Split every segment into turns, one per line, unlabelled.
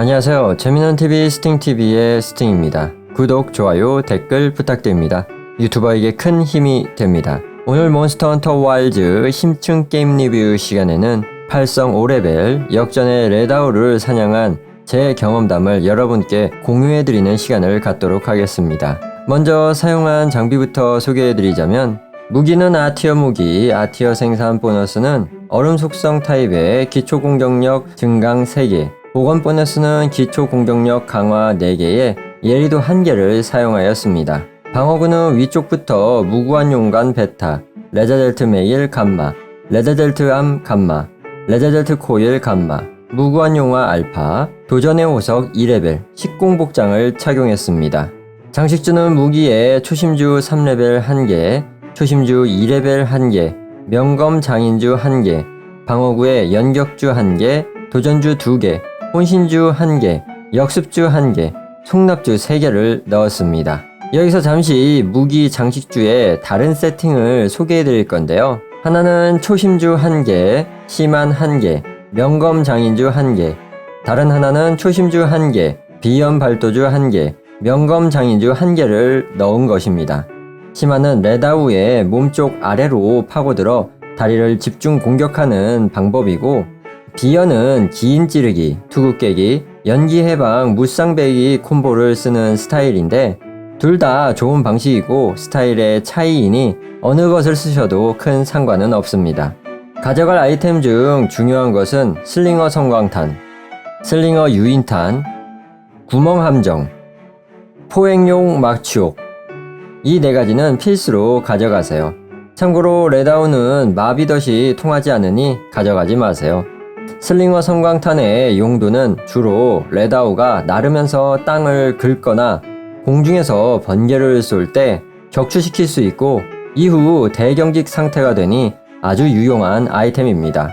안녕하세요. 재미난 TV 스팅 TV의 스팅입니다. 구독, 좋아요, 댓글 부탁드립니다. 유튜버에게 큰 힘이 됩니다. 오늘 몬스터 헌터 와일즈 심층 게임 리뷰 시간에는 팔성 5레벨 역전의 레다우를 사냥한 제 경험담을 여러분께 공유해드리는 시간을 갖도록 하겠습니다. 먼저 사용한 장비부터 소개해드리자면 무기는 아티어 무기, 아티어 생산 보너스는 얼음 속성 타입의 기초 공격력 증강 3개, 보건 보너스는 기초 공격력 강화 4개에 예리도 1개를 사용하였습니다. 방어구는 위쪽부터 무구한 용간 베타, 레자델트 메일 감마, 레자델트 암 감마, 레자델트 코일 감마, 무구한 용화 알파, 도전의 호석 2레벨, 식공복장을 착용했습니다. 장식주는 무기에 초심주 3레벨 1개, 초심주 2레벨 1개, 명검 장인주 1개, 방어구에 연격주 1개, 도전주 2개, 혼신주 1개, 역습주 1개, 송납주 3개를 넣었습니다. 여기서 잠시 무기 장식주의 다른 세팅을 소개해 드릴 건데요. 하나는 초심주 1개, 심한 1개, 명검 장인주 1개, 다른 하나는 초심주 1개, 비염 발도주 1개, 명검 장인주 1개를 넣은 것입니다. 심한은 레다우의 몸쪽 아래로 파고들어 다리를 집중 공격하는 방법이고 비연은 긴 찌르기, 투구 깨기, 연기 해방, 무쌍배기 콤보를 쓰는 스타일인데 둘 다 좋은 방식이고 스타일의 차이이니 어느 것을 쓰셔도 큰 상관은 없습니다. 가져갈 아이템 중 중요한 것은 슬링어 성광탄, 슬링어 유인탄, 구멍 함정, 포획용 막추옥 이 네 가지는 필수로 가져가세요. 참고로 레다운은 마비덫이 통하지 않으니 가져가지 마세요. 슬링어 성광탄의 용도는 주로 레다우가 나르면서 땅을 긁거나 공중에서 번개를 쏠 때 격추시킬 수 있고 이후 대경직 상태가 되니 아주 유용한 아이템입니다.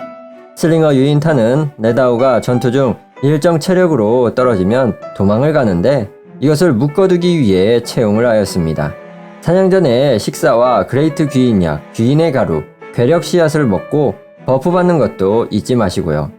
슬링어 유인탄은 레다우가 전투 중 일정 체력으로 떨어지면 도망을 가는데 이것을 묶어두기 위해 채용을 하였습니다. 사냥 전에 식사와 그레이트 귀인약, 귀인의 가루, 괴력 씨앗을 먹고 버프 받는 것도 잊지 마시고요.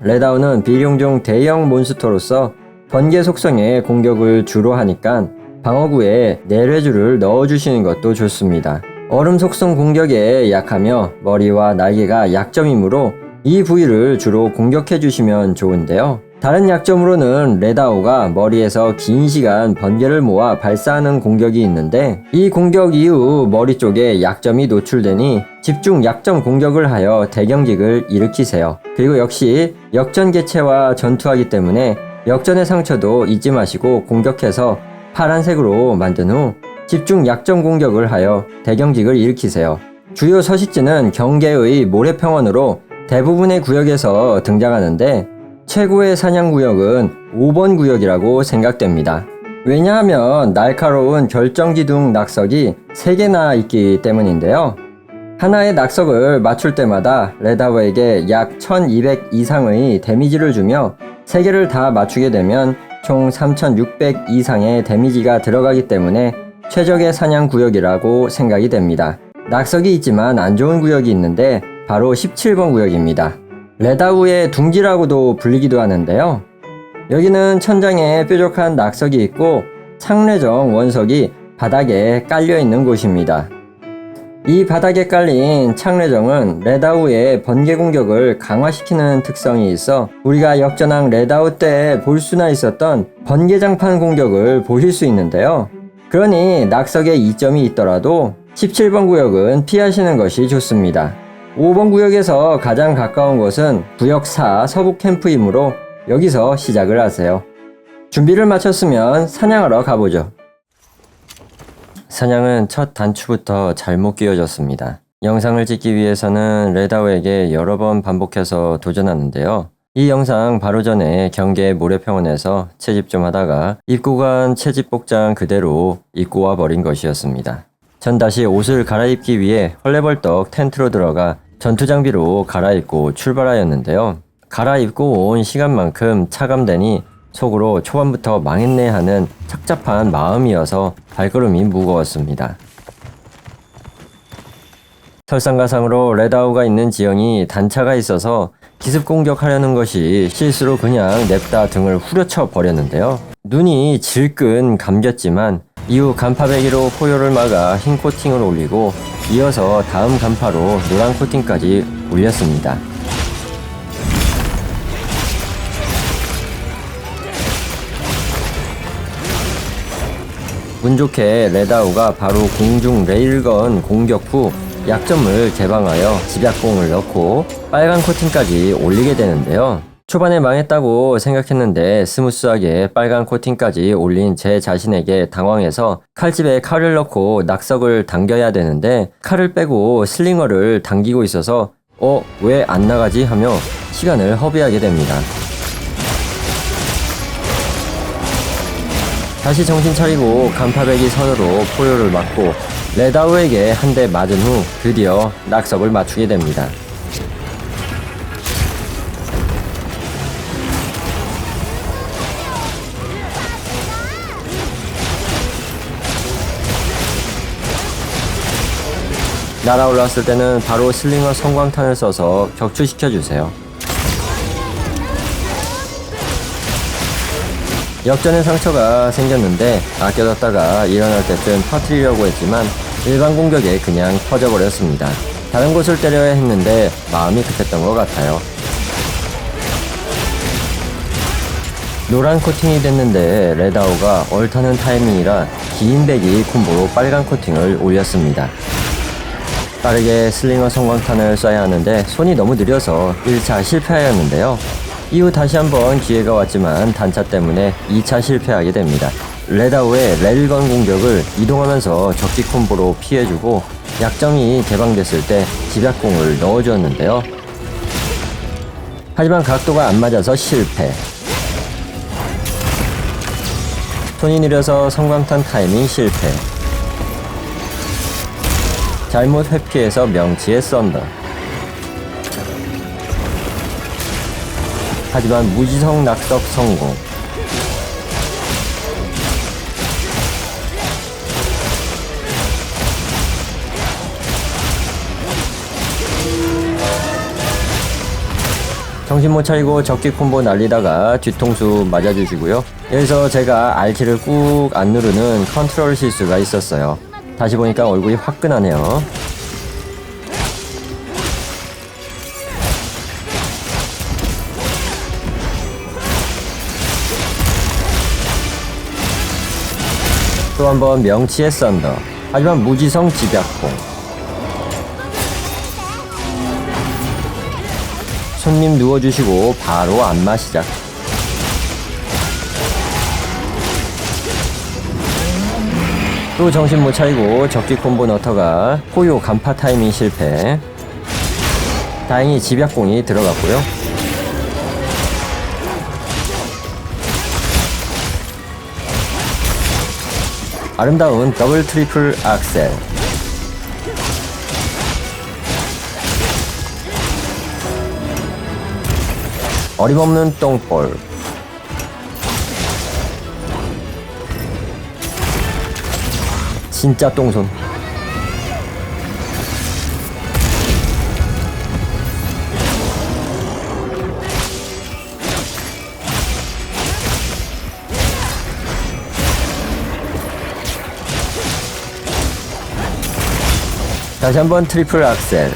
레다우는 비룡종 대형 몬스터로서 번개 속성의 공격을 주로 하니까 방어구에 내뢰주를 넣어주시는 것도 좋습니다. 얼음 속성 공격에 약하며 머리와 날개가 약점이므로 이 부위를 주로 공격해 주시면 좋은데요. 다른 약점으로는 레다오가 머리에서 긴 시간 번개를 모아 발사하는 공격이 있는데 이 공격 이후 머리 쪽에 약점이 노출되니 집중 약점 공격을 하여 대경직을 일으키세요. 그리고 역시 역전 개체와 전투하기 때문에 역전의 상처도 잊지 마시고 공격해서 파란색으로 만든 후 집중 약점 공격을 하여 대경직을 일으키세요. 주요 서식지는 경계의 모래평원으로 대부분의 구역에서 등장하는데 최고의 사냥 구역은 5번 구역이라고 생각됩니다. 왜냐하면 날카로운 결정기둥 낙석이 3개나 있기 때문인데요. 하나의 낙석을 맞출 때마다 레다워에게 약 1200 이상의 데미지를 주며 3개를 다 맞추게 되면 총 3600 이상의 데미지가 들어가기 때문에 최적의 사냥 구역이라고 생각이 됩니다. 낙석이 있지만 안 좋은 구역이 있는데 바로 17번 구역입니다. 레다우의 둥지라고도 불리기도 하는데요. 여기는 천장에 뾰족한 낙석이 있고 창례정 원석이 바닥에 깔려 있는 곳입니다. 이 바닥에 깔린 창례정은 레다우의 번개 공격을 강화시키는 특성이 있어 우리가 역전한 레다우 때 볼 수나 있었던 번개장판 공격을 보실 수 있는데요. 그러니 낙석에 이점이 있더라도 17번 구역은 피하시는 것이 좋습니다. 5번 구역에서 가장 가까운 곳은 구역 4 서북 캠프이므로 여기서 시작을 하세요. 준비를 마쳤으면 사냥하러 가보죠. 사냥은 첫 단추부터 잘못 끼워졌습니다. 영상을 찍기 위해서는 레다오에게 여러 번 반복해서 도전하는데요. 이 영상 바로 전에 경계 모래평원에서 채집 좀 하다가 입고 간 채집 복장 그대로 입고 와 버린 것이었습니다. 전 다시 옷을 갈아입기 위해 헐레벌떡 텐트로 들어가 전투 장비로 갈아입고 출발하였는데요. 갈아입고 온 시간만큼 차감되니 속으로 초반부터 망했네 하는 착잡한 마음이어서 발걸음이 무거웠습니다. 설상가상으로 레다우가 있는 지형이 단차가 있어서 기습 공격하려는 것이 실수로 그냥 냅다 등을 후려쳐 버렸는데요. 눈이 질끈 감겼지만 이후 간파배기로 포효를 막아 흰 코팅을 올리고 이어서 다음 간파로 노란 코팅까지 올렸습니다. 운 좋게 레다우가 바로 공중 레일건 공격 후 약점을 개방하여 집약공을 넣고 빨간 코팅까지 올리게 되는데요. 초반에 망했다고 생각했는데 스무스하게 빨간 코팅까지 올린 제 자신에게 당황해서 칼집에 칼을 넣고 낙석을 당겨야 되는데 칼을 빼고 슬링어를 당기고 있어서 어, 왜 안 나가지 하며 시간을 허비하게 됩니다. 다시 정신 차리고 간파백이 선으로 포효를 맞고 레다우에게 한 대 맞은 후 드디어 낙석을 맞추게 됩니다. 날아올랐을 때는 바로 슬링어 성광탄을 써서 격추시켜 주세요. 역전의 상처가 생겼는데 아껴뒀다가 일어날 때쯤 터트리려고 했지만 일반 공격에 그냥 터져버렸습니다. 다른 곳을 때려야 했는데 마음이 급했던 것 같아요. 노란 코팅이 됐는데 레다오가 얼타는 타이밍이라 긴 배기 콤보로 빨간 코팅을 올렸습니다. 빠르게 슬링어 성광탄을 쏴야 하는데 손이 너무 느려서 1차 실패하였는데요. 이후 다시 한번 기회가 왔지만 단차 때문에 2차 실패하게 됩니다. 레다우의 레일건 공격을 이동하면서 적기 콤보로 피해주고 약점이 개방됐을 때 집약공을 넣어주었는데요. 하지만 각도가 안 맞아서 실패. 손이 느려서 성광탄 타이밍 실패. 잘못 회피해서 명치에 썬더. 하지만 무지성 낙석 성공. 정신 못 차리고 적기 콤보 날리다가 뒤통수 맞아주시고요. 여기서 제가 R키를 꾹 안 누르는 컨트롤 실수가 있었어요. 다시 보니까 얼굴이 화끈하네요. 또 한 번 명치의 썬더. 하지만 무지성 집약공. 손님 누워주시고 바로 안마 시작. 또 정신 못 차리고 적기 콤보 너터가 포효 간파 타이밍 실패. 다행히 집약공이 들어갔고요. 아름다운 더블 트리플 악셀. 어림없는 똥볼. 진짜 똥손. 다시 한번 트리플 악셀.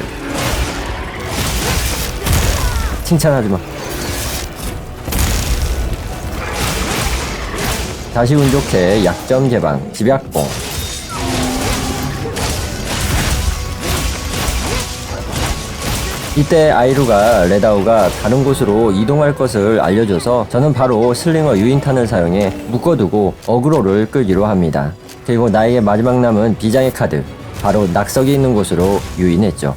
칭찬하지 마. 다시 운 좋게 약점 개방, 집약봉. 이때 아이루가 레다우가 다른 곳으로 이동할 것을 알려줘서 저는 바로 슬링어 유인탄을 사용해 묶어두고 어그로를 끌기로 합니다. 그리고 나에게 마지막 남은 비장의 카드, 바로 낙석이 있는 곳으로 유인했죠.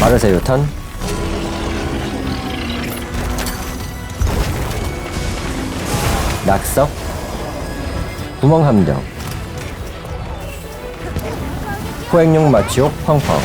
마르세요 턴. 낙석. 구멍 함정. 포획용 마치옥 펑펑.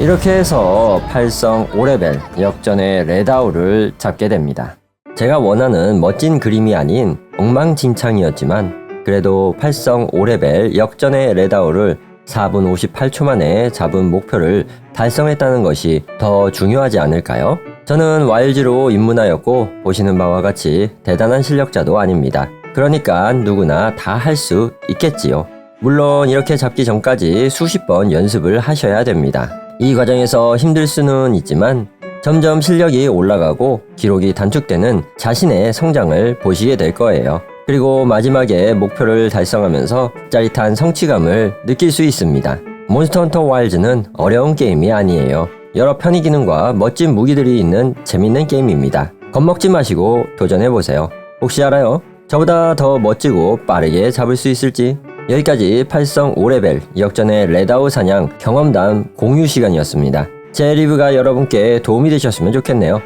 이렇게 해서 8성 5레벨 역전의 레다우를 잡게 됩니다. 제가 원하는 멋진 그림이 아닌 엉망진창이었지만 그래도 8성 5레벨 역전의 레다우를 4분 58초 만에 잡은 목표를 달성했다는 것이 더 중요하지 않을까요? 저는 와일즈로 입문하였고 보시는 바와 같이 대단한 실력자도 아닙니다. 그러니까 누구나 다 할 수 있겠지요. 물론 이렇게 잡기 전까지 수십 번 연습을 하셔야 됩니다. 이 과정에서 힘들 수는 있지만 점점 실력이 올라가고 기록이 단축되는 자신의 성장을 보시게 될 거예요. 그리고 마지막에 목표를 달성하면서 짜릿한 성취감을 느낄 수 있습니다. 몬스터 헌터 와일즈는 어려운 게임이 아니에요. 여러 편의 기능과 멋진 무기들이 있는 재밌는 게임입니다. 겁먹지 마시고 도전해보세요. 혹시 알아요? 저보다 더 멋지고 빠르게 잡을 수 있을지? 여기까지 팔성 5레벨 역전의 레다우 사냥 경험담 공유 시간이었습니다. 제 리뷰가 여러분께 도움이 되셨으면 좋겠네요.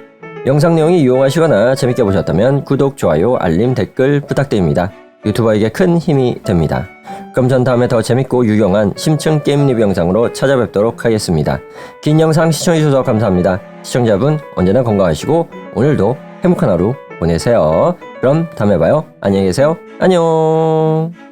영상 내용이 유용하시거나 재밌게 보셨다면 구독, 좋아요, 알림, 댓글 부탁드립니다. 유튜버에게 큰 힘이 됩니다. 그럼 전 다음에 더 재밌고 유용한 심층 게임 리뷰 영상으로 찾아뵙도록 하겠습니다. 긴 영상 시청해주셔서 감사합니다. 시청자분 언제나 건강하시고 오늘도 행복한 하루 보내세요. 그럼 다음에 봐요. 안녕히 계세요. 안녕.